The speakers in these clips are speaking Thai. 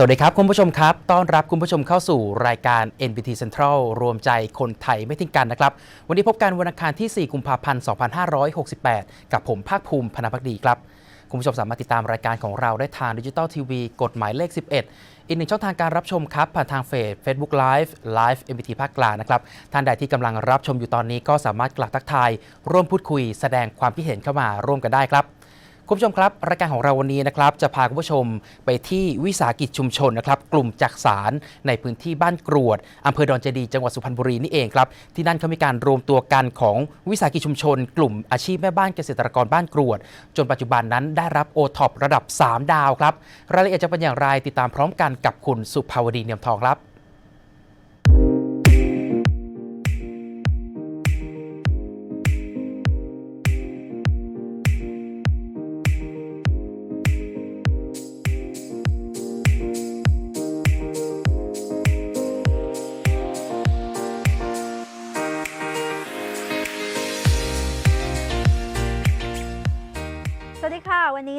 สวัสดีครับ คุณผู้ชมครับ ต้อนรับคุณผู้ชมเข้าสู่รายการ NBT Central รวมใจคนไทยไม่ทิ้งกันนะครับ วันนี้พบกันวันอังคารที่ 4 กุมภาพันธ์ 2568 กับผมภาคภูมิพนาพักดีครับ คุณผู้ชมสามารถติดตามรายการของเราได้ทางดิจิตอลทีวีกฎหมายเลข 11 อีกหนึ่งช่องทางการรับชมครับ ผ่านทางเฟซ Facebook Live Live MBT ภาคกลางนะครับ ท่านใดที่กำลังรับชมอยู่ตอนนี้ก็สามารถกลับทักทาย ร่วมพูดคุย แสดงความคิดเห็นเข้ามาร่วมกันได้ครับ คุณผู้ชมครับรายการของเราวันนี้นะครับจะพาคุณผู้ชมไปที่วิสาหกิจชุมชนนะครับกลุ่มจักสารในพื้นที่บ้านกรวดอำเภอดอนเจดี จังหวัดสุพรรณบุรีนี่เองครับที่นั่นเขามีการรวมตัวกันของวิสาหกิจชุมชน กลุ่มอาชีพแม่บ้านเกษตรกรบ้านกรวด จนปัจจุบันนั้นได้รับโอท็อประดับ 3 ดาวครับรายละเอียดจะเป็นอย่างไรติดตามพร้อมกันกับคุณสุภาวดีเนียมทองครับ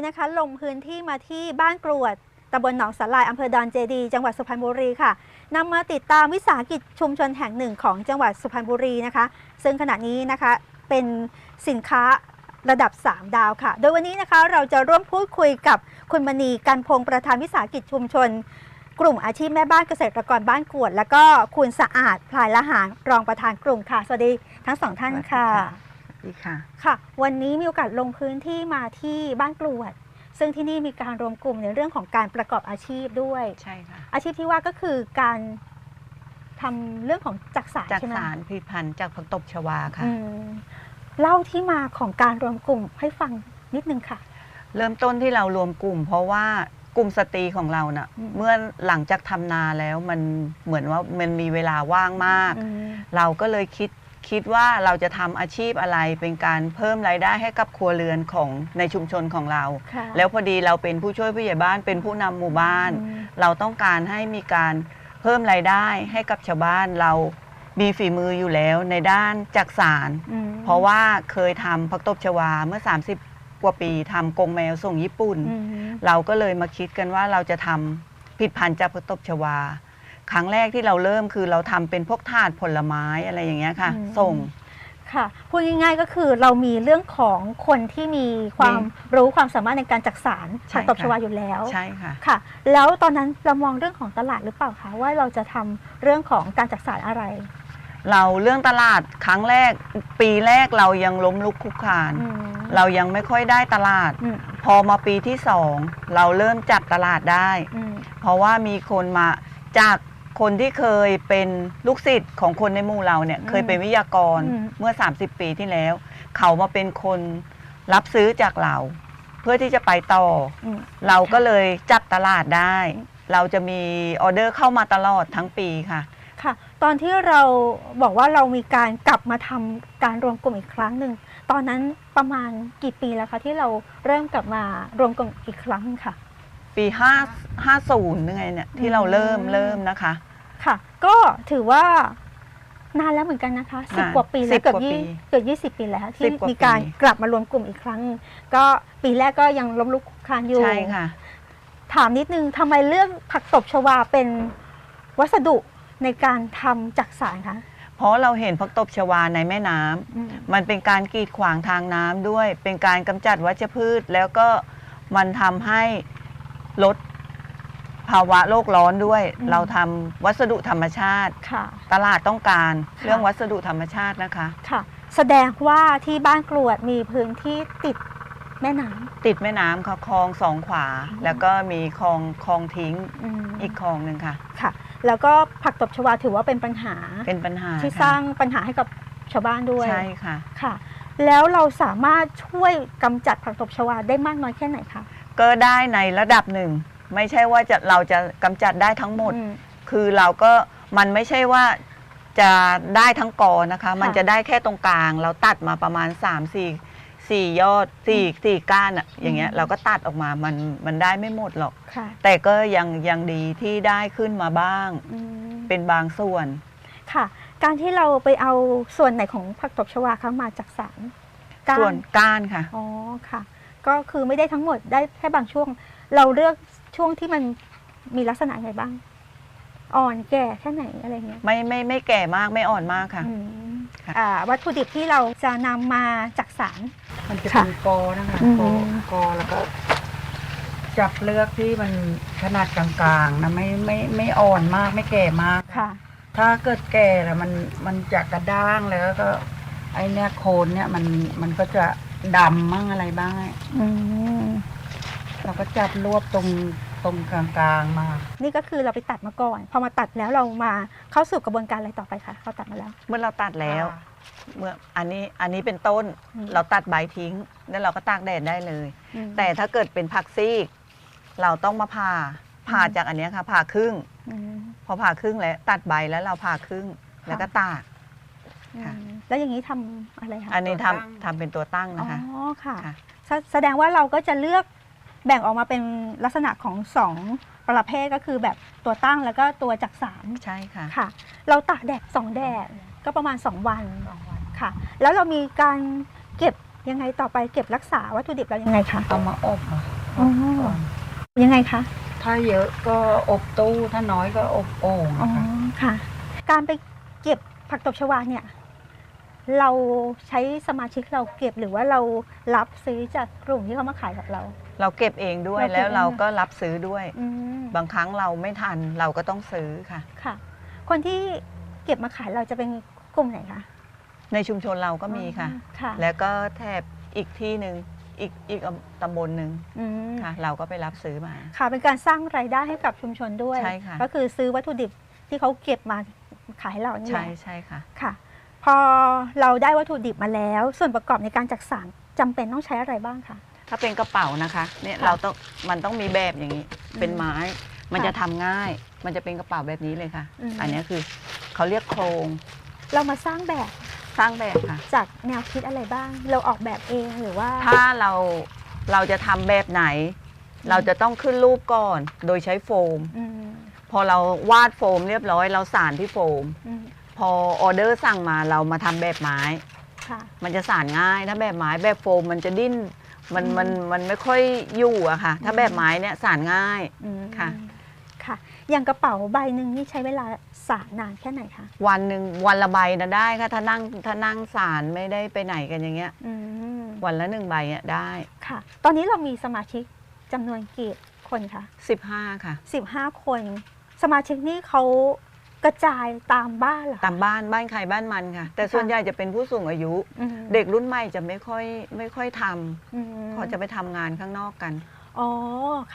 นะคะ ลงพื้นที่มาที่บ้านกรวดตำบลหนองสาลายอำเภอดอนเจดี จังหวัดสุพรรณบุรีค่ะนำมาติดตามวิสาหกิจชุมชนแห่งหนึ่งของจังหวัดสุพรรณบุรีนะคะ ซึ่งขณะนี้นะคะเป็นสินค้าระดับ 3 ดาวค่ะ โดยวันนี้นะคะเราจะร่วมพูดคุยกับคุณมณีกันพงประธานวิสาหกิจชุมชน กลุ่มอาชีพแม่บ้านเกษตรกรบ้านกรวด แล้วก็คุณสะอาดพลายละหารรองประธานกลุ่มค่ะ สวัสดีทั้งสองท่านค่ะ ดีค่ะ ค่ะ วันนี้มีโอกาสลงพื้นที่มาที่บ้านกรวด ซึ่งที่นี่มีการรวมกลุ่มในเรื่องของการประกอบอาชีพด้วย ใช่ค่ะ อาชีพที่ว่าก็คือการทำเรื่องของจักสารจากใช่ไหมสารผลิตภัณฑ์จากผักตบชวาค่ะ อืมเล่าที่มาของการรวมกลุ่มให้ฟังนิดนึงค่ะ เริ่มต้นที่เรารวมกลุ่ม เพราะว่ากลุ่มสตรีของเราเนะ่ะอืม เมื่อหลังจากทำนาแล้วมันเหมือนว่ามันมีเวลาว่างมาก อืม เราก็เลยคิด คิดว่าเราจะทำอาชีพอะไรเป็นการเพิ่มรายได้ให้กับครัวเรือนของในชุมชนของเรา ค่ะแล้วพอดีเราเป็นผู้ช่วยผู้ใหญ่บ้านเป็นผู้นำหมู่บ้าน อืม เราต้องการให้มีการเพิ่มรายได้ให้กับชาวบ้านเรามีฝีมืออยู่แล้วในด้านจักสาร อืมเพราะว่าเคยทำผักตบชวาเมื่อ 30 กว่าปีทำกรงแมวส่งญี่ปุ่น อืม เราก็เลยมาคิดกันว่าเราจะทำผลิดพันธุ์จากผักตบชวา ครั้งแรกที่เราเริ่มคือเราทำเป็นพวกถาดผลไม้อะไรอย่างเงี้ยค่ะส่ง ค่ะพูดง่ายๆก็คือเรามีเรื่องของคนที่มีความรู้ความสามารถในการจักสารใช่ผักตบค่ะ ชวาอยู่แล้วใช่ค่ะ ค่ะ แล้วตอนนั้นเรามองเรื่องของตลาดหรือเปล่าคะว่าเราจะทำเรื่องของการจักสารอะไรเราเรื่องตลาดครั้งแรก ปีแรกเรายังล้มลุกคลุกคลาน อืมเรายังไม่ค่อยได้ตลาด อืมพอมาปีที่สองเราเริ่มจับตลาดได้ อืมเพราะว่ามีคนมาจาก คนที่เคยเป็นลูกศิษย์ของคนในหมู่เราเนี่ยอืมเคยเป็นวิทยากรอืม เมื่อ 30 ปีที่แล้ว เขามาเป็นคนรับซื้อจากเรา เพื่อที่จะไปต่อ อืม เราก็เลยจับตลาดได้ เราจะมีออเดอร์เข้ามาตลอดทั้งปีค่ะ ค่ะ ตอนที่เราบอกว่าเรามีการกลับมาทำการรวมกลุ่มอีกครั้งหนึ่ง ตอนนั้นประมาณกี่ปีแล้วคะที่เราเริ่มกลับมารวมกลุ่มอีกครั้งค่ะ ปี5 50นึงไงเนี่ยที่เราเริ่มอืม เริ่มนะคะ ค่ะ ก็ถือว่านานแล้วเหมือนกันนะคะสิบนานกว่าปีแล้สิวบเกือบกว่ายี่ปีเกือบยี่สิบปีแล้วสิที่บกว่ามีการปีกลับมารวมกลุ่มอีกครั้ง ก็ปีแรกก็ยังล้มลุกคลุกคลานอยู่ใช่ค่ะ ถามนิดนึงทำไมเลือกผักตบชวาเป็นวัสดุในการทำจักสารคะเพราะเราเห็นผักตบชวาในแม่น้ำอืมมันเป็นการกีดขวางทางน้ำด้วย เป็นการกำจัดวัชพืช แล้วก็มันทำให้ลด ภาวะโลกร้อนด้วย อืม เราทำวัสดุธรรมชาติ ค่ะ ตลาดต้องการค่ะเรื่องวัสดุธรรมชาตินะคะ ค่ะ แสดงว่าที่บ้านกรวดมีพื้นที่ติดแม่น้ติดแม่น้ำค่ะคลองสองขวาอืมแล้วก็มีคลองคลองทิ้งำอืมอีกคลองหนึ่งค่ะ ค่ะ แล้วก็ผักตบชวาถือว่าเป็นปัญหา เป็นปัญหาที่ค่ะสร้างปัญหาให้กับชาวบ้านด้วยใช่ค่ะ ค่ะ แล้วเราสามารถช่วยกำจัดผักตบชวาได้มากน้อยแค่ไหนคะ ก็ได้ในระดับหนึ่ง ไม่ใช่ว่าจะเราจะกำจัดได้ทั้งหมด อืม คือเราก็มันไม่ใช่ว่าจะได้ทั้งกอนะคะ มันค่ะจะได้แค่ตรงกลาง เราตัดมาประมาณ 3 4 4ยอด4 4ก้านอะอย่างเงี้ยอืมเราก็ตัดออกมามันมันได้ไม่หมดหรอก ค่ะแต่ก็ยังยังดีที่ได้ขึ้นมาบ้าง อืมเป็นบางส่วน ค่ะ การที่เราไปเอาส่วนไหนของผักตบชวาเข้ามาจากสารก้าส่วนก้านค่ะ อ๋อค่ะ ก็คือไม่ได้ทั้งหมดได้แค่บางช่วง เราเลือก ช่วงที่มันมีลักษณะไงบ้าง อ่อนแก่แค่ไหนอะไรเงี้ยไม่ไม่ไม่แก่มากไม่อ่อนมากค่ะ อืมค่ะ อ่าวัตถุดิบที่เราจะนำมาจากสาร มันจะค่ะเป็นกอนะคะอืม กอกอแล้วก็ จับเลือกที่มันขนาดกลางๆนะไม่ไม่ไม่อ่อนมากไม่แก่มากค่ะ ถ้าเกิดแก่แล้วมันมันจะกระด้างแล้วก็ ไอเนี้ยโคนเนี่ยมันมันก็จะดำมั่งอะไรบ้างอืม เราก็จับรวบตรงตรงกลางๆมา นี่ก็คือเราไปตัดมาก่อน พอมาตัดแล้วเรามาเข้าสู่กระบวนการอะไรต่อไปคะเขาตัดมาแล้ว เมื่อเราตัดแล้ว เมื่ออันนี้อันนี้เป็นต้นอืมเราตัดใบทิ้ง แล้วเราก็ตากแดดได้เลยอืมแต่ถ้าเกิดเป็นผักซีก เราต้องมาผ่าผ่าอืมจากอันเนี้ยค่ะผ่าครึ่งอืมพอผ่าครึ่งแล้วตัดใบแล้วเราผ่าครึ่งแล้วก็ตากค่ะอืมแล้วอย่างนี้ทำอะไรคะอันนี้ตัวทำตั้งทำเป็นตัวตั้งอ๋นะคะอค่ะค่ะแสแสดงว่าเราก็จะเลือก แบ่งออกมาเป็นลักษณะของสองประเภทก็คือแบบตัวตั้งแล้วก็ตัวจักสารใช่ค่ะค่ะ เราตากแดดสองแดดก็ประมาณ 2 วันค่ะ แล้วเรามีการเก็บยังไงต่อไปเก็บรักษาวัตถุดิบเรายังไงคะเอามาอบอะอ๋อก่อนยังไงคะถ้าเยอะก็อบตู้ถ้าน้อยก็อบโอ่งอ๋อนะคะค่ะ การไปเก็บผักตบชวาเนี่ยเราใช้สมาชิกเราเก็บหรือว่าเรารับซื้อจากกลุ่มที่เขามาขายกับเรา เราเก็บเองด้วยเราเก็บแล้วเราเองก็รับซื้อด้วย อืมบางครั้งเราไม่ทันเราก็ต้องซื้อค่ะ ค่ะ คนที่เก็บมาขายเราจะเป็นกลุ่มไหนคะในชุมชนเราก็มีค่ะ อ๋อค่ะแล้วก็แถบอีกที่หนึ่งอีกอีกตำบลหนึ่งอืมค่ะ เราก็ไปรับซื้อมา ค่ะเป็นการสร้างรายได้ให้กับชุมชนด้วย ใช่ค่ะ ก็คือซื้อวัตถุดิบที่เขาเก็บมาขายให้เรานี่แหใช่ละใช่ค่ะ ค่ะ พอเราได้วัตถุดิบมาแล้ว ส่วนประกอบในการจักสานจำเป็นต้องใช้อะไรบ้างคะ ถ้าเป็นกระเป๋านะคะเนี่ยค่ะเราต้องมันต้องมีแบบอย่างนี้อืมเป็นไม้ มันค่ะจะทำง่าย มันจะเป็นกระเป๋าแบบนี้เลยค่ะ อืม อันนี้คือเขาเรียกโครงเรามาสร้างแบบสร้างแบบค่ะ จากแนวคิดอะไรบ้าง เราออกแบบเองหรือว่า ถ้าเราเราจะทำแบบไหนเราจะต้องขึ้นรูปก่อน โดยใช้โฟม อืมพอเราวาดโฟมเรียบร้อย เราสานที่โฟม อืมพอออเดอร์สั่งมาเรามาทำแบบไม้ ค่ะ มันจะสานง่ายถ้าแบบไม้แบบโฟมมันจะดิ้น มันอืมมันมันไม่ค่อยอยู่อะค่ะ ถ้าอืมแบบไม้เนี่ยสานง่าย อืมค่ะ ค่ะ อย่างกระเป๋าใบหนึ่งนี่ใช้เวลาสานนานแค่ไหนคะวันหนึ่งวันละใบนะได้ค่ะ ถ้านั่งถ้านั่งสารไม่ได้ไปไหนกันอย่างเงี้ย อืมวันละหนึ่งใบอะได้ ค่ะ ตอนนี้เรามีสมาชิกจำนวนกี่คนคะ15 ค่ะ 15 คน สมาชิกนี่เขา กระจายตามบ้านเหรอคะ ตามบ้านบ้านใครบ้านมันค่ะ แต่ส่วนค่ะ ใหญ่จะเป็นผู้สูงอายุ อืมเด็กรุ่นใหม่จะไม่ค่อยไม่ค่อยทำอืมเขาจะไปทำงานข้างนอกกันอ๋อ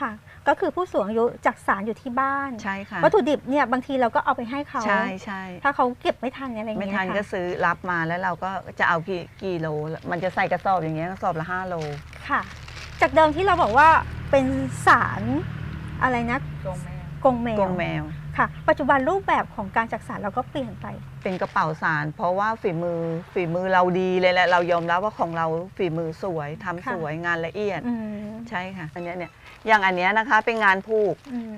ค่ะ ก็คือผู้สูงอายุจักสารอยู่ที่บ้าน ใช่ค่ะวัตถุดิบเนี่ยบางทีเราก็เอาไปให้เขา ใช่ใช่ถ้าเขาเก็บไม่ทันอะไรอย่างไม่เงี้ยทันก็ค่ะซื้อรับมาแล้วเราก็จะเอากี่กี่โล มันจะใส่กระสอบอย่างเงี้ยกระสอบละห้าโล ค่ะ จากเดิมที่เราบอกว่าเป็นสารอะไรนะตรงแม่กงแมวกรงแมว ค่ะ ปัจจุบันรูปแบบของการจักสารเราก็เปลี่ยนไป เป็นกระเป๋าสาร เพราะว่าฝีมือฝีมือเราดีเลยแหละเรายอมรับว่าของเราฝีมือสวยทำค่ะ สวยงานละเอียด อืมใช่ค่ะ อันเนี้ยเนี่ยอย่างอันเนี้ยนะคะเป็นงานผูก อืม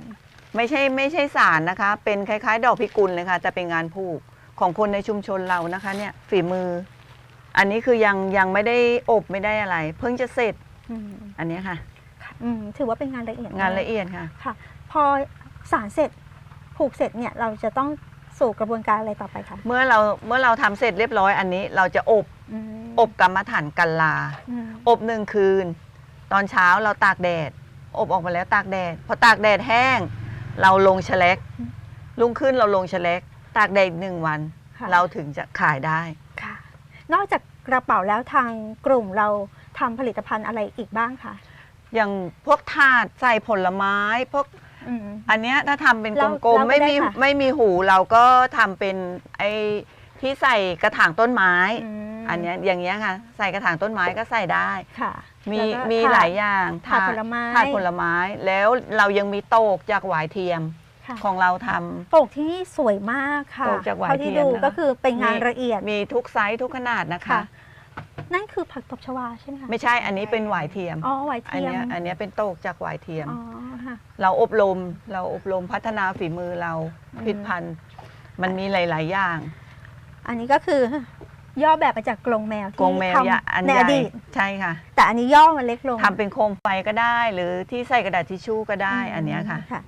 ไม่ใช่ไม่ใช่สารนะคะ เป็นคล้าย ๆ ดอกพิกุลเลยค่ะแต่เป็นงานผูกของคนในชุมชนเรานะคะเนี่ยฝีมือ อันนี้คือยังยังไม่ได้อบไม่ได้อะไร เพิ่งจะเสร็จอืมอันเนี้ยค่ะ อืมถือว่าเป็นงานละเอียดงานมกละเอียดค่ะ ค่ะ พอสารเสร็จ ผูกเสร็จเนี่ยเราจะต้องสู่กระบวนการอะไรต่อไปคะเมื่อเราเมื่อเราทำเสร็จเรียบร้อยอันนี้ เราจะอบอืมอบกรรมฐานกันลา อืมอบหนึ่งคืน ตอนเช้าเราตากแดด อบออกมาแล้วตากแดด พอตากแดดแห้ง เราลงแฉลกลุ่งขึ้นเราลงแฉลกตากแดดอีกหนึ่งวัน ค่ะเราถึงจะขายได้ ค่ะ นอกจากกระเป๋าแล้วทางกลุ่มเราทำผลิตภัณฑ์อะไรอีกบ้างคะ อย่างพวกถาดใส่ผลไม้ พวก อืม อันเนี้ยถ้าทำเป็นกเราลมเราๆไม่ไม่ได้มีค่ะ ไม่มีหูเราก็ทำเป็นไอ้ที่ใส่กระถางต้นไม้ มอันเนี้ยอย่างเงี้ยค่ะ ใส่กระถางต้นไม้ก็ใส่ได้ ค่ะมีแล้วก็มีถดหลายอย่างถาดผลไม้ ถาดผลไม้แล้วเรายังมีโตกจากหวายเทียมค่ะของเราทำโปกที่นี่สวยมากค่ะโปกจากหวายเท่าที่เทียมดูนะคะ ก็คือเป็นงานมีละเอียด มีทุกไซส์ทุกขนาดนะคะ ค่ะ นั่นคือผักตบชวาใช่ไหมคะไม่ใช่อันนี้เป็นหวายเทียมอ๋อไหวอันเทียมเนี้ยอันเนี้ยเป็นโตกจากหวายเทียม อ๋อค่ะ เราอบรมเราอบรมพัฒนาฝีมือเราอืม ผลิดพันธุ์มันมีหลาย ๆ อย่าง อันนี้ก็คือย่อแบบมาจากกรงแมวกรงที่แมวทยะอันำในใหอญ่ดีตใช่ค่ะแต่อันนี้ย่อมาเล็กลง ทำเป็นโคมไฟก็ได้ หรือที่ใส่กระดาษทิชชู่ก็ได้อันเนี้ยค่ะค่ะ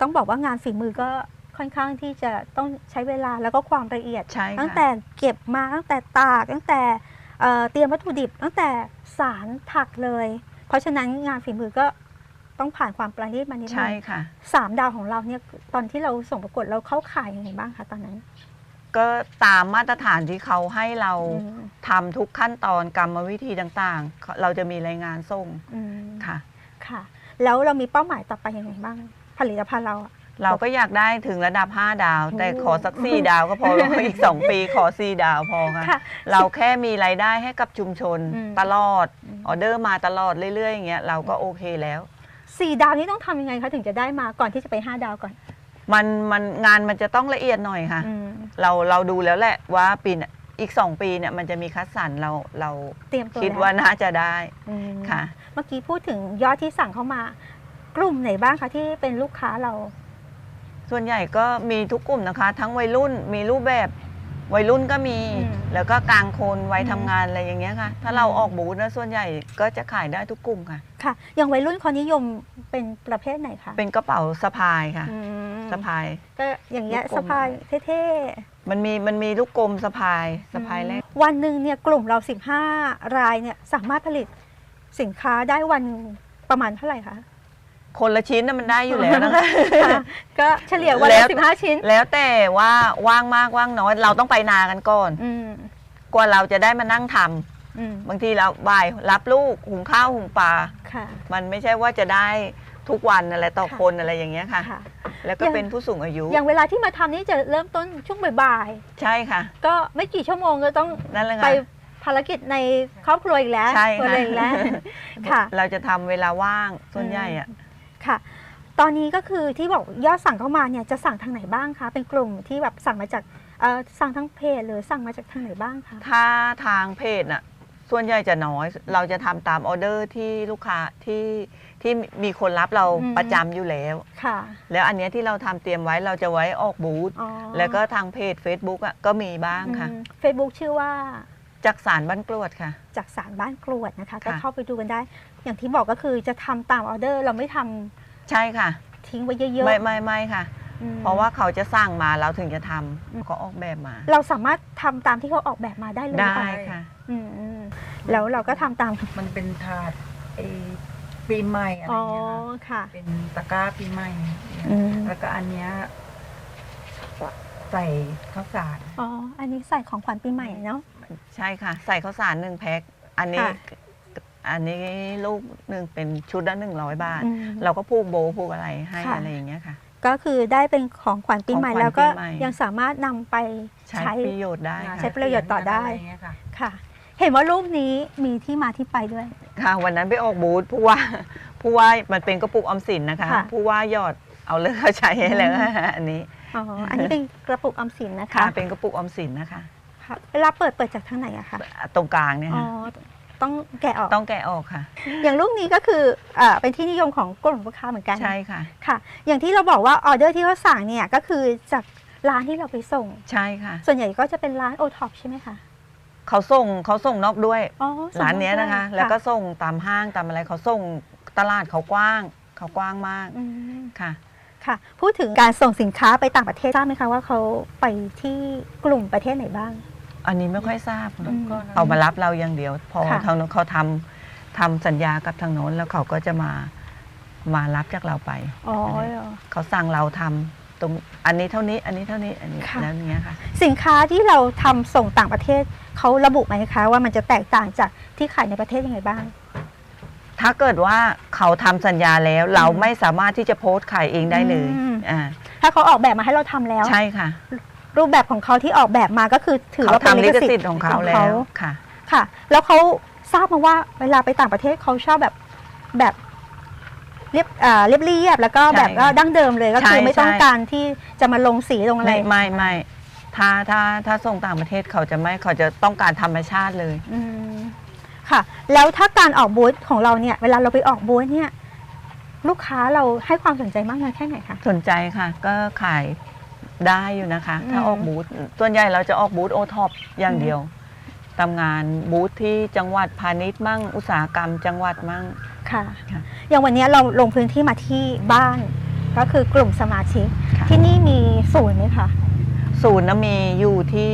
ต้องบอกว่างานฝีมือก็ค่อนข้างที่จะต้องใช้เวลาแล้วก็ความละเอียด ใช่ค่ะตั้งแต่เก็บมาตั้งแต่ตากตั้งแต่ เอ่อเตรียมวัตถุดิบตั้งแต่สารถักเลย เพราะฉะนั้นงานฝีมือก็ต้องผ่านความประณีตมานิดนึใช่งค่ะสามดาวของเราเนี่ยตอนที่เราส่งประกวดเราเข้าข่ายยังไงบ้างคะตอนนั้น ก็ตามมาตรฐานที่เขาให้เราอืมทำทุกขั้นตอนกรรมวิธีต่างๆ เราจะมีรายงานส่งอืมค่ะค่ะ แล้วเรามีเป้าหมายต่อไปยังไงบ้าง ผลิตภัณฑ์เราอะ เราก็อยากได้ถึงระดับ 5 ดาว แต่โอ้ขอสัก 4 ดาวก็พออีก 2 ปีขอ 4 ดาวพอค่ะค่ะ เราแค่มีรายได้ให้กับชุมชนอืมตลอดอืมออเดอร์มาตลอดเรื่อยๆอย่างเงี้ยเราก็โอเคแล้วสี่ดาวนี้ต้องทำยังไงคะถึงจะได้มาก่อนที่จะไปห้าดาวก่อน มันมันงานมันจะต้องละเอียดหน่อยค่ะ อืมเราเราดูแล้วแหละว่าปีน่ะอีก 2 ปีเนี่ยมันจะมีคัดสรรเราเราเตรียมตัวคิดแล้วว่าน่าจะได้อืมค่ะ เมื่อกี้พูดถึงยอดที่สั่งเข้ามากลุ่มไหนบ้างคะที่เป็นลูกค้าเรา ส่วนใหญ่ก็มีทุกกลุ่มนะคะ ทั้งวัยรุ่นมีรูปแบบวัยรุ่นก็มี อืม แล้วก็กลางคนวัยอืมทำงานอะไรอย่างเงี้ยค่ะ ถ้าเราอืมออกบูธนะส่วนใหญ่ก็จะขายได้ทุกกลุ่มค่ะ ค่ะ อย่างวัยรุ่นเขานิยมเป็นประเภทไหนคะเป็นกระเป๋าสะพายค่ะ อืมสะพาย ก็อย่างเงี้ยลูกกลม สะพายเท่มันมีมันมีลูกกลมสะพายๆสะพายแรกอืมวันหนึ่งเนี่ยกลุ่มเรา 15 รายเนี่ยสามารถผลิตสินค้าได้วันประมาณเท่าไหร่คะ คนละชิ้นน่ะมันได้อยู่แล้วนะคะค่ะก็เฉลี่ยวันแล้ละว สิบห้าชิ้น แล้วแต่ว่าว่างมากว่างน้อย เราต้องไปนากันก่อน อืมกว่าเราจะได้มานั่งทำอืมบางทีเราบ่ายรับลูกหุงข้าวหุงปลา ค่ะ มันไม่ใช่ว่าจะได้ทุกวันอะไรต่อค่ะ คนอะไรอย่างเงี้ยค่ะ ค่ะ แล้วก็อย่างเป็นผู้สูงอายุ อย่างเวลาที่มาทำนี่จะเริ่มต้นช่วงบ่ายใช่ค่ะ ๆ ก็ไม่กี่ชั่วโมงก็ต้องนั่นแหละไปค่ะ ภารกิจในครอบครัวอีกแล้วใช่ตัวค่ะ เองแล้ว ค่ะ เราจะทำเวลาว่างส่วนใหญ่อะ ค่ะ ตอนนี้ก็คือที่บอกยอดสั่งเข้ามาเนี่ยจะสั่งทางไหนบ้างคะ เป็นกลุ่มที่แบบสั่งมาจากเอ่อสั่งทางเพจหรือสั่งมาจากทางไหนบ้างคะ ถ้าทางเพจน่ะส่วนใหญ่จะน้อย เราจะทำตามออเดอร์ที่ลูกค้าที่ที่มีคนรับเราประจำอยู่แล้ว ค่ะแล้วอันเนี้ยที่เราทำเตรียมไว้เราจะไว้ออกบูธอ๋อแล้วก็ทางเพจ Facebook อะก็มีบ้างค่ะเฟซบุ๊กชื่อว่าจากสารบ้านกรวดค่ะ จากสารบ้านกรวดนะคะ ก็ค่ะเข้าไปดูกันได้ อย่างที่บอกก็คือจะทำตามออเดอร์เราไม่ทำใช่ค่ะ ทิ้งไว้เยอะๆไม่ไม่ไม่ค่ะอืมเพราะว่าเขาจะสร้างมาเราถึงจะทำอืมเขาออกแบบมา เราสามารถทำตามที่เขาออกแบบมาได้เลยหรือได้เปล่าค่ะอืมอืมแล้วเราก็ทำตามมันเป็นถาดไอ้ปีใหม่อะไรอ๋อเงี้ยค่ะค่ะ เป็นตะกร้าปีใหม่อืมแล้วก็อันเนี้ยใส่ข้าวสาร อ๋อ อันนี้ใส่ของขวัญปีใหม่เนาะ ใช่ค่ะ ใส่ข้าวสารหนึ่งแพ็ค อันนี้ค่ะ อันนี้ลูกหนึ่งเป็นชุดละหนึ่งร้อยบาท อืม เราก็ผูกโบว์ผูกอะไรให้ค่ะ อะไรอย่างเงี้ยค่ะ ก็คือได้เป็นของขวัญปีใหม่ของขวัญแล้วก็ปีใหม่ ยังสามารถนำไปใช้ใช้ประโยชน์ได้งานใช้ค่ะประโยชน์ต่อได้ะรเงี้ยค่ะ ค่ะ เห็นว่ารูปนี้มีที่มาที่ไปด้วย ค่ะ วันนั้นไปออกบูธผู้ว่าผู้ว่ามันเป็นกระปุกออมสินนะคะค่ะ ผู้ว่าหยอดเอาเลิกเขาใช้ให้แล้วอันนี้อ๋ออันนี้เป็นกระปุกออมสินนะคะค่ะเป็นกระปุกออมสินนะคะค่ะเวลาเปิดเปิดจากทางไหนอะคะตรงกลางเนี่ยอ๋อค่ะ ต้องแกะออก ต้องแกะออกค่ะ อย่างรูปนี้ก็คือเอ่อเป็นที่นิยมของกลุ่มลูกค้าเหมือนกันใช่ค่ะ ค่ะ อย่างที่เราบอกว่าออเดอร์ที่เขาสั่งเนี่ยก็คือจากร้านที่เราไปส่ง ใช่ค่ะ ส่วนใหญ่ก็จะเป็นร้านโอท็อปใช่ไหมคะเขาส่งเขาส่งนอกด้วยอ๋อส่งร้านเนี้ยนะคะ ด้วยแล้วก็ส่งตามห้างตามอะไรเขาส่งตลาดเขากว้าง เขากว้างมากอืมค่ะ ค่ะ พูดถึงการส่งสินค้าไปต่างประเทศทราบไหมคะว่าเขาไปที่กลุ่มประเทศไหนบ้าง อันนี้ไม่ค่อยทราบอืม เอามารับเราอย่างเดียว พอค่ะ ทางโน้นเขาทำทำสัญญากับทางโน้นแล้วเขาก็จะมามารับจากเราไป อ๋อเขาสั่งเราทำตรงอันนี้เท่านี้อันนี้เท่านี้อันนี้ค่ะ แล้วอย่างเงี้ยค่ะ สินค้าที่เราทำส่งต่างประเทศเขาระบุไหมคะ ว่ามันจะแตกต่างจากที่ขายในประเทศยังไงบ้าง ถ้าเกิดว่าเขาทำสัญญาแล้ว เราไม่สามารถที่จะโพสต์ขายเองได้เลยอืม อ่าถ้าเขาออกแบบมาให้เราทำแล้ว ใช่ค่ะ รูปแบบของเขาที่ออกแบบมาก็คือถือเขาว่าเป็นทำลิลิขขสิสิททธิ์ธิ์ของเขาแล้วค่ะ ค่ะ แล้วเขาทราบมาว่าเวลาไปต่างประเทศเขาชอบแบบแบบเรียบอ่าเรียบเรียบแล้วก็ใช่แบบว่าดั้งเดิมเลยก็คือใช่ไม่ต้องใช่การที่จะมาลงสีลงอะไรไม่ไม่ไม่ถ้าถ้าถ้าส่งต่างประเทศเขาจะไม่เขาจะต้องการธรรมชาติเลยอืมค่ะ แล้วถ้าการออกบูธของเราเนี่ย เวลาเราไปออกบูธเนี่ย ลูกค้าเราให้ความสนใจมากน้อยแค่ไหนคะสนใจค่ะ ก็ขาย ได้อยู่นะคะ ถ้าอืมออกบูธส่วนใหญ่เราจะออกบูธโอท็อปอย่างเดียวทำงานบูธที่จังหวัดพาณิชย์มั่งอุตสาหกรรม จังหวัดมั่งค่ะ ค่ะ อย่างวันนี้เราลงพื้นที่มาที่บ้าน ก็คือกลุ่มสมาชิก ค่ะ ที่นี่มีศูนย์ไหมคะศูนย์นะมีอยู่ที่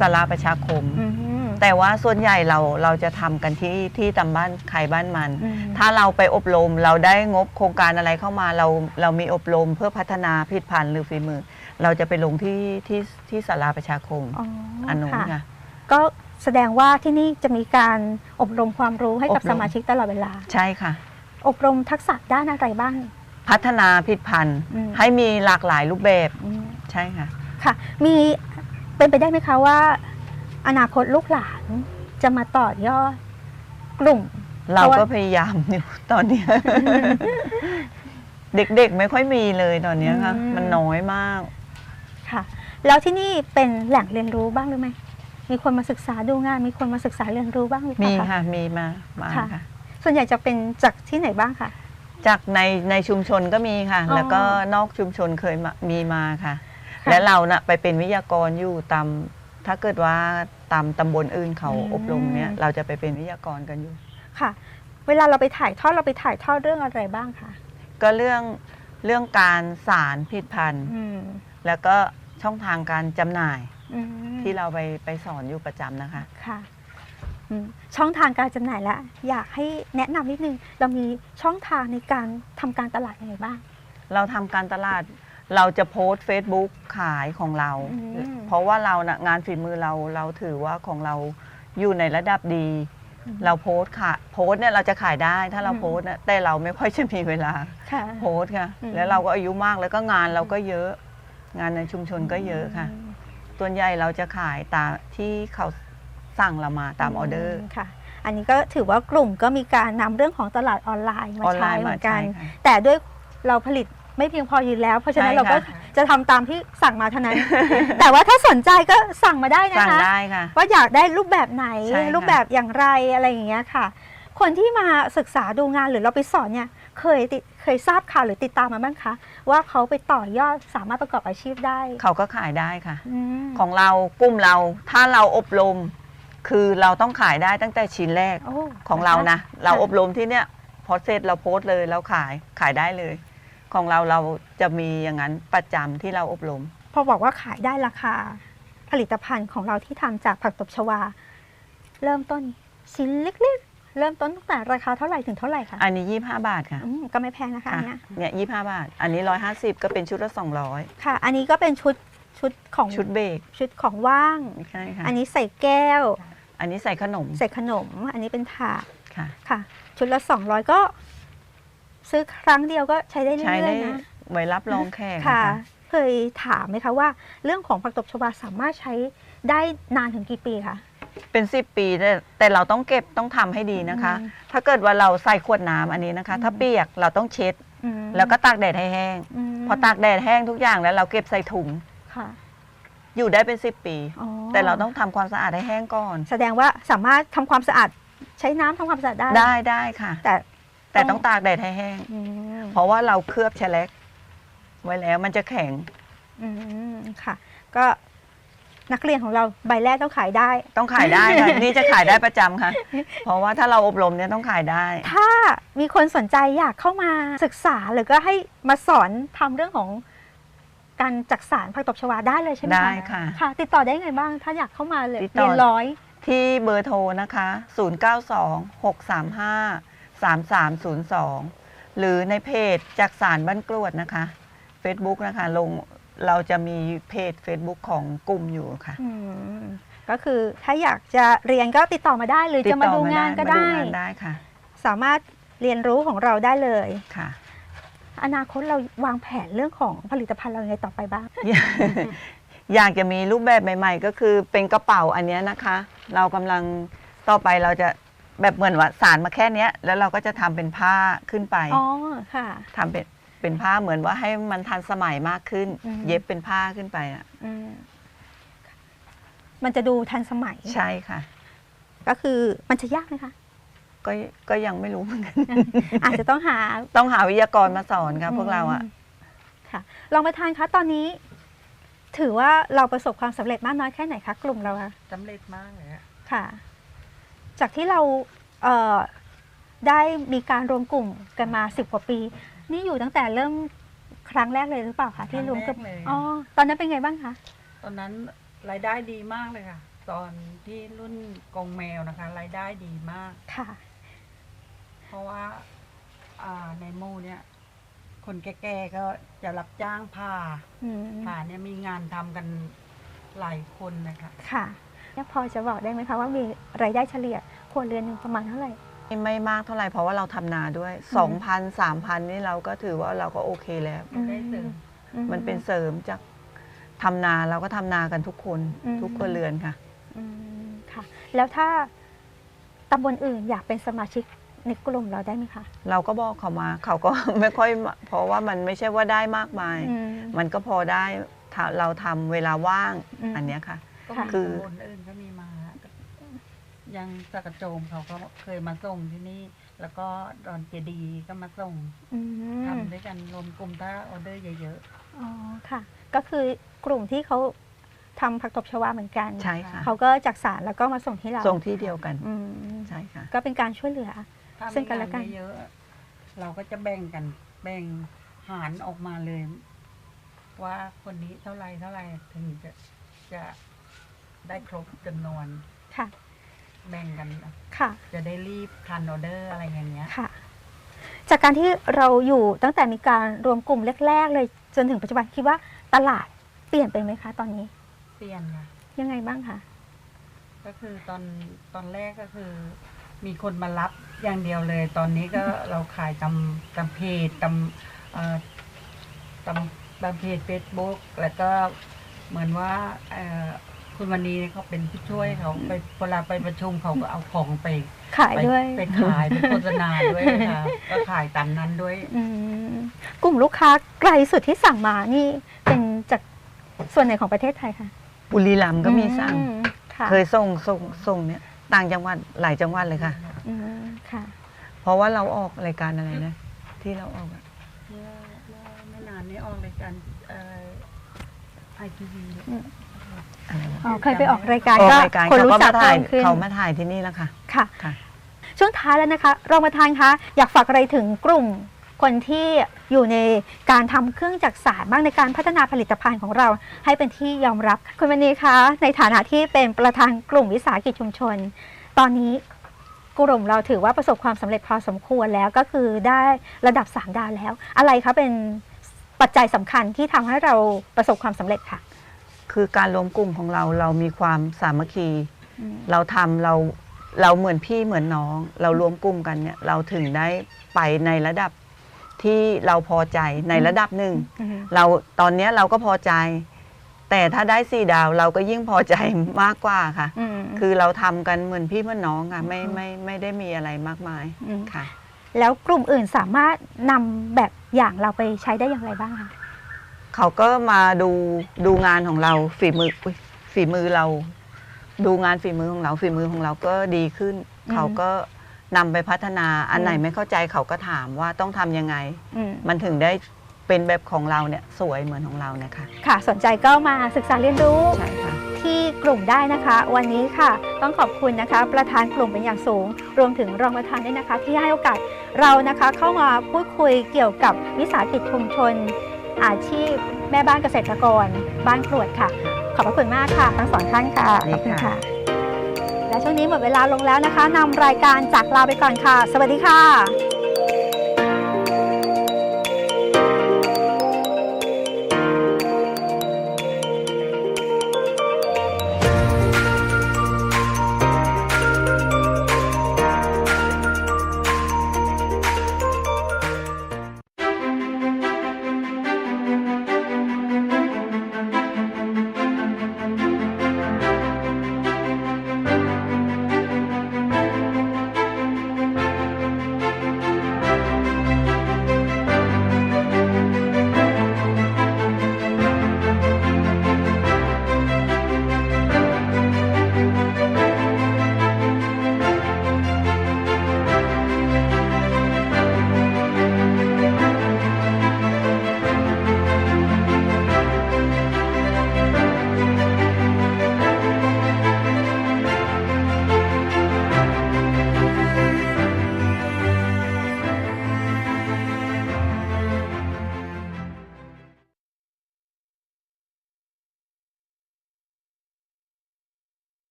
สาราประชาคม อืมแต่ว่าส่วนใหญ่เราเราจะทำกันที่ที่ตำบ้านใครบ้านมัน อืมถ้าเราไปอบรมเราได้งบโครงการอะไรเข้ามาเราเรามีอบรมเพื่อพัฒนาผลิตภัณฑ์หรือฝีมือ เราจะไปลงที่ที่ที่สาราประชาคมอ๋ออันนู้นค่ะค่ะก็แสดงว่าที่นี่จะมีการอบรมความรู้ให้กับอบรมสมาชิกตลอดเวลา ใช่ค่ะ อบรมทักษะด้านอะไรบ้าง พัฒนาผลิตภัณฑ์ อืม ให้มีหลากหลายรูปแบบอืมใช่ค่ะ ค่ะ มีเป็นไปได้ไหมคะว่า อนาคตลูกหลานจะมาต่อยอดกลุ่ม เราเพราะก็ว่าพยายามอยู่ ตอนเนี้ย เด็กๆไม่ค่อยมีเลยตอนเนี้ยค่ะ อืม มันน้อยมาก ค่ะ แล้วที่นี่เป็นแหล่งเรียนรู้บ้างหรือไม่มีคนมาศึกษาดูงาน มีคนมาศึกษาเรียนรู้บ้างหรือเปมีล่าคะ ค่ะมีมามาค่ะ ค่ะ ส่วนใหญ่จะเป็นจากที่ไหนบ้างคะ จากในในชุมชนก็มีค่ะ อ๋อแล้วก็นอกชุมชนเคยมามีมาค่ะ ค่ะ และเราน่ะไปเป็นวิทยากรอยู่ตามถ้าเกิดว่าตามตำบลอื่นเขาอืมอบรมเนี่ยเราจะไปเป็นวิทยากรกันอยู่ ค่ะ เวลาเราไปถ่ายทอดเราไปถ่ายทอดเรื่องอะไรบ้างคะก็เรื่องเรื่องการสารผลิตภัณฑ์อืม แล้วก็ ช่องทางการจำหน่ายอืมที่เราไปไปสอนอยู่ประจำนะคะ ค่ะอืมช่องทางการจำหน่ายละอยากให้แนะนำนิดนึง เรามีช่องทางในการทำการตลาดยังไงบ้าง เราทำการตลาดเราจะโพสต์ Facebook ขายของเรา อืม เพราะว่าเรานะงานฝีมือเราเราถือว่าของเราอยู่ในระดับดี อืม เราโพสต์ค่ะโพสต์เนี่ยเราจะขายได้ถ้าเราอืม โพสต์นะแต่เราไม่ค่อยจะมีเวลาค่ะ โพสต์ค่ะอืม แล้วเราก็อายุมากแล้วก็งานเราก็เยอะ งานในชุมชนก็เยอะค่ะมส่วนใหญ่เราจะขายตามที่เขาสั่งเรามาตามออเดอร์มค่ะ อันนี้ก็ถือว่ากลุ่มก็มีการนำเรื่องของตลาดออนไลน์มาออนไลใช้น์เหมามือนกัใช้นค่ะแต่ด้วยเราผลิตไม่เพียงพออยู่แล้ว เพราะฉะนั้นใช่เราก็ค่ะจะทำตามที่สั่งมาเท่านั้น แต่ว่าถ้าสนใจก็สั่งมาได้นะสั่งคะได้ค่ะว่าอยากได้รูปแบบไหนใช่ค่ะรูปแบบอย่างไรอะไรอย่างเงี้ยค่ะ คนที่มาศึกษาดูงานหรือเราไปสอนเนี่ย เคยติดเคยทราบข่าวหรือติดตามมาบ้างคะ ว่าเขาไปต่อยอดสามารถประกอบอาชีพได้เขาก็ขายได้ค่ะ อืมของเรากลุ่มเราถ้าเราอบรม คือเราต้องขายได้ตั้งแต่ชิ้นแรกโอ้ของเรานะคเราอบรมที่เนี้ยพอเสร็จเราโพสต์เลยเราขายขายได้เลย ของเราเราจะมีอย่างนั้นประจำที่เราอบรม พอบอกว่าขายได้ราคา ผลิตภัณฑ์ของเราที่ทำจากผักตบชวา เริ่มต้นชิ้นเล็กๆ เริ่มต้นตั้งแต่ราคาเท่าไหร่ถึงเท่าไหร่คะอันนี้ 25 บาทค่ะอืมก็ไม่แพงนะคะอันค่ะเนี้ยเนี่ย25บาท อันนี้ 150 ก็เป็นชุดละค่ะ อันนี้ก็เป็นชุดชุดของ200ชุดเบรกชุดของว่าง ใช่ค่ะอันนี้ใส่แก้ว อันนี้ใส่ขนมใส่ขนม อันนี้เป็นถาดค่ะค่ะ ชุดละสองร้อยก็ ซื้อครั้งเดียวก็ใช้ได้เรื่ใช้อได้ยๆนะไว้รับรองแขกค่ะนะคะเคยถามไหมคะว่า เรื่องของผักตบชวาสามารถใช้ได้นานถึงกี่ปีคะ เป็น10ปีแต่แต่เราต้องเก็บต้องทำให้ดีนะคะ อืม ถ้าเกิดว่าเราใส่ขวดน้ำอันนี้นะคะ ถ้าอืมเปียกเราต้องเช็ด อืมแล้วก็ตากแดดให้แห้ง มพอตากแดดแห้งทุกอย่างแล้วเราเก็บใส่ถุงค่ะอยู่ได้เป็น10ปี อ๋อแต่เราต้องทำความสะอาดให้แห้งก่อน แสดงว่าสามารถทำความสะอาดใช้น้ำทำความสะอาดได้ได้ได้ค่ะ แต่แต่ต้องตากแดดให้แห้ง อืมเพราะว่าเราเคลือบแฉลกไว้แล้วมันจะแข็ง อืมค่ะ ก็ นักเรียนของเราใบแรกต้องขายได้ ต้องขายได้ค่ะ นี่จะขายได้ประจำค่ะ เพราะว่าถ้าเราอบรมเนี่ยต้องขายได้ ถ้ามีคนสนใจอยากเข้ามาศึกษาหรือก็ให้มาสอนทำเรื่องของการจักสารผักตบชวาได้เลยใช่ไหมคะได้ค่ะค่ะ ติดต่อได้ไงบ้างถ้าอยากเข้ามาเลยติดต่อ เรียนร้อย ที่เบอร์โทรนะคะ 0926353302 หรือในเพจจักสารบ้านกรวดนะคะ Facebook นะคะ ลง เราจะมีเพจ Facebook ของกลุ่มอยู่ค่ะ อืมก็คือถ้าอยากจะเรียนก็ติดต่อมาได้ หรือจะมาดูงานก็มาดูได้งานได้ค่ะสามารถเรียนรู้ของเราได้เลย ค่ะ อนาคตเราวางแผนเรื่องของผลิตภัณฑ์เรายังไงต่อไปบ้าง อยากจะมีรูปแบบใหม่ ๆ ก็คือเป็นกระเป๋าอันเนี้ยนะคะ เรากำลังต่อไปเราจะแบบเหมือนว่าสารมาแค่เนี้ย แล้วเราก็จะทำเป็นผ้าขึ้นไปอ๋อค่ะ ทำเป็น เป็นผ้าเหมือนว่าให้มันทันสมัยมากขึ้น อืม เย็บเป็นผ้าขึ้นไปอะอืมมันจะดูทันสมัย ใช่ค่ะ ก็คือมันจะยากไหมคะ ก็ก็ยังไม่รู้เหมือนกัน อาจจะต้องหาต้องหาวิทยากรมาสอนค่ะพวกเราอะ มค่ะลองไปทานคะตอนนี้ ถือว่าเราประสบความสำเร็จมากน้อยแค่ไหนคะกลุ่มเราอะสำเร็จมากเลยอะค่ะ จากที่เราเอ่อได้มีการรวมกลุ่มกันมาสิบกว่าปี นี่อยู่ตั้งแต่เริ่มครั้งแรกเลยหรือเปล่าคะที่รวมกับครั้งแรกเลย อ๋อตอนนั้นเป็นไงบ้างคะตอนนั้นรายได้ดีมากเลยค่ะ ตอนที่รุ่นกงแมวนะคะ รายได้ดีมาก ค่ะ เพราะว่าอ่าในหมู่เนี่ย คนแก่ๆก็จะรับจ้างผ่าอืมผ่าเนี่ยมีงานทำกันหลายคนนะคะค่ะแล้วพอจะบอกได้ไหมคะว่ามีรายได้เฉลี่ยครัวเรือนหนึ่งประมาณเท่าไหร่ ไม่มากเท่าไหร่เพราะว่าเราทำนาด้วยอืม2,000 3,000 นี่เราก็ถือว่าเราก็โอเคแล้ว ได้เสริมอืมันเป็นเสริมจากทำนาเราก็ทำนากันทุกคนอืม ทุกคนเรือนค่ะ อืมค่ะ แล้วถ้าตำบลอื่นอยากเป็นสมาชิกในกลุ่มเราได้ไหมคะเราก็บอกเขามา เขาก็ ไม่ค่อยมาเพราะว่ามันไม่ใช่ว่าได้มากมาย อืม มันก็พอได้ถ้าเราทำเวลาว่างอืม อันเนี้ยค่ะ ก็ค่ะมีคือคนอื่นก็มีมาอ ยังสกกระโจมเขาก็เคยมาส่งที่นี่ แล้วก็ดอนเจดีย์ก็มาส่งอืมทำด้วยกันรวมกลุ่มถ้าออเดอร์เยอะอ๋อค่ะ ก็คือกลุ่มที่เขาทำผักตบชวาเหมือนกันใช่ค่ะ เขาก็จากสารแล้วก็มาส่งที่เราส่งที่เดียวกัน อืมใช่ค่ะ ก็เป็นการช่วยเหลือ ๆถ้าซึ่มีงกันและงากันนเยอะๆเราก็จะแบ่งกัน แบ่งหารออกมาเลย ว่าคนนี้เท่าไรเท่าไรถึงจะจะได้ครบจำนวน ค่ะ แบ่งกันค่ะ จะได้รีบทันออเดอร์อะไรอย่างเงี้ยค่ะ จากการที่เราอยู่ตั้งแต่มีการรวมกลุ่มแรก ๆ เลยจนถึงปัจจุบันคิดว่าตลาดเปลี่ยนไปไหมคะตอนนี้ เปลี่ยนค่ะ ยังไงบ้างคะก็คือตอนตอนแรกก็คือ มีคนมารับอย่างเดียวเลย ตอนนี้ก็เราขายตำตำเพจตำเอ่อตำตำเพจเฟซบุ๊กแล้วก็เหมือนว่าเอ่อ คุณวันนี้เขาเป็นผู้ช่วยเขาไปเวลาไปประชุมเขาก็เอาของไปขายไปด้วยไปขายไปโฆษณาด้วยค่ะก็ขายตามนั้นด้วยอืมกลุ่มลูกค้าไกลสุดที่สั่งมานี่เป็นจากส่วนไหนของประเทศไทยคะบุรีรัมย์ก็มีสั่ง อืมค่ะเคยส่งส่งส่งเนี่ยต่างจังหวัดหลายจังหวัดเลยค่ะ อืมค่ะ เพราะว่าเราออกรายการอะไรนะ ที่เราออกอะเมื่อเมื่อไม่นานนี้ออกรายการไอทีวีอะไรวะ อ๋อเคยไปออกรายการออกก็รายการคนเขารู้ก็จัมากถ่ายเพิ่มขึ้นเขามาถ่ายที่นี่แล้วค่ะ ค่ะ ค่ะ ช่วงท้ายแล้วนะคะรองประธานคะอยากฝากอะไรถึงกลุ่มคนที่อยู่ในการทำเครื่องจักสานบ้างในการพัฒนาผลิตภัณฑ์ของเราให้เป็นที่ยอมรับคุณวันนี้คะในฐานะที่เป็นประธานกลุ่มวิสาหกิจชุมชน ตอนนี้กลุ่มเราถือว่าประสบความสำเร็จพอสมควรแล้วก็คือได้ระดับสามดาวแล้ว อะไรคะเป็นปัจจัยสำคัญที่ทำให้เราประสบความสำเร็จค่ะ คือการรวมกลุ่มของเราเรามีความสามัคคีอืมเราทำเราเราเหมือนพี่เหมือนน้อง เรารวมกลุ่มกันเนี่ยเราถึงได้ไปในระดับที่เราพอใจในระดับหนึ่งอืมเราตอนเนี้ยเราก็พอใจ แต่ถ้าได้สี่ดาวเราก็ยิ่งพอใจมากกว่าค่ะอืมคือเราทำกันเหมือนพี่เหมือนน้องค่ะไม่ไม่ไม่ได้มีอะไรมากมายมค่ะ แล้วกลุ่มอื่นสามารถนำแบบอย่างเราไปใช้ได้อย่างไรบ้างคะ เขาก็มาดูดูงานของเราฝีมืออุ๊ยฝีมือเรา ดูงานฝีมือของเราฝีมือของเราก็ดีขึ้น อืม เขาก็นำไปพัฒนาอันไหนอืมไม่เข้าใจเขาก็ถามว่าต้องทำยังไง อืมมันถึงได้เป็นแบบของเราเนี่ยสวยเหมือนของเราเนี่ยค่ะค่ะ สนใจก็มาศึกษาเรียนรู้ ใช่ค่ะ ที่กลุ่มได้นะคะ วันนี้ค่ะต้องขอบคุณนะคะ ประธานกลุ่มเป็นอย่างสูง รวมถึงรองประธานด้วยนะคะ ที่ให้โอกาสเรานะคะเข้ามาพูดคุยเกี่ยวกับวิสาหกิจชุมชน อาชีพแม่บ้านเกษตรกร บ้านกรวดค่ะ ขอบพระคุณมากค่ะ ทั้งสองท่านค่ะดีขอบคุณค่ะค่ะ และช่วงนี้หมดเวลาลงแล้วนะคะนำรายการจากลาไปก่อนค่ะ สวัสดีค่ะ